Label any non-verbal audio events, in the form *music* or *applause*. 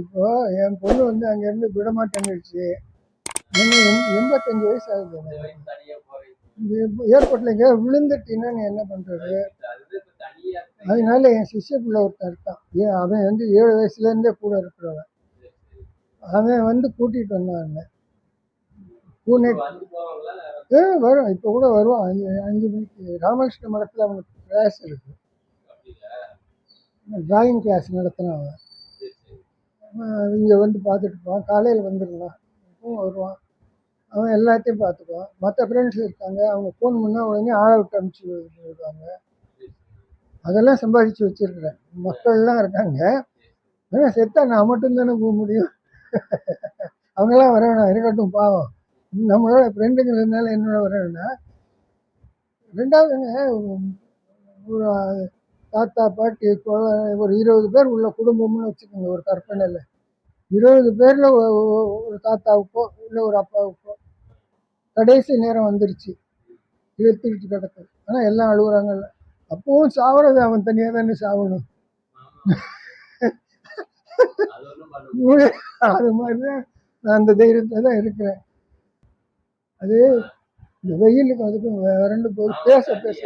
இப்போ என் பொண்ணு வந்து அங்கேருந்து விட மாட்டேன்னுச்சு எண்பத்தஞ்சு வயசு ஆகுது ஏர்போர்ட்ல இந்த விழுந்துட்டீங்கன்னா நீ என்ன பண்ணுறது அதனால என் சிஷ்ய பிள்ளை ஒருத்தன் இருக்கான். ஏன் அவன் வந்து ஏழு வயசுலேருந்தே கூட இருக்கிறவன். அவன் வந்து கூட்டிகிட்டு வந்தான் பூனே ஏ வரும். இப்போ கூட வருவான். அஞ்சு அஞ்சு மணிக்கு. ராமகிருஷ்ண மடத்தில் அவனுக்கு கிளாஸ் இருக்கு. டிராயிங் கிளாஸ் நடத்தினான் அவன். இங்கே வந்து பார்த்துட்டு போவான். காலையில் வந்துடுவான் வருவான். அவன் எல்லாத்தையும் பார்த்துக்குவான். மற்ற ஃப்ரெண்ட்ஸ் இருக்காங்க. அவங்க ஃபோன் பண்ணால் உடனே ஆளை விட்டு அனுப்பிச்சி விடுவாங்க. அதெல்லாம் சம்பாதிச்சு வச்சுருக்கிறேன். மக்கள்லாம் இருக்காங்க. ஆனால் செத்தா நான் மட்டும்தானே போக முடியும்? அவங்களாம் வர வேணாம். இருக்கட்டும் பாவம். நம்மளோட ஃப்ரெண்டுங்கிறதுனால என்னோட வர வேணாம். ரெண்டாவதுங்க ஒரு தாத்தா பாட்டி குழந்தை ஒரு இருபது பேர் உள்ள குடும்பம்னு வச்சுக்கோங்க ஒரு கற்பனையில். இருபது பேரில் ஒரு தாத்தாவுக்கோ இல்லை ஒரு அப்பாவுக்கோ கடைசி நேரம் வந்துருச்சு. இழுத்துக்கிட்டு கிடக்கு. ஆனால் எல்லாம் அழுகுறாங்கல்ல அப்பவும் சாவறது அவன் தனியாக தானே சாவணும். *laughs* அது மாதிரி தான் நான் அந்த தைரியத்தில் தான் இருக்கிறேன். அது இந்த வெயிலுக்கு அதுக்கும் வறண்டு போது பேச பேச.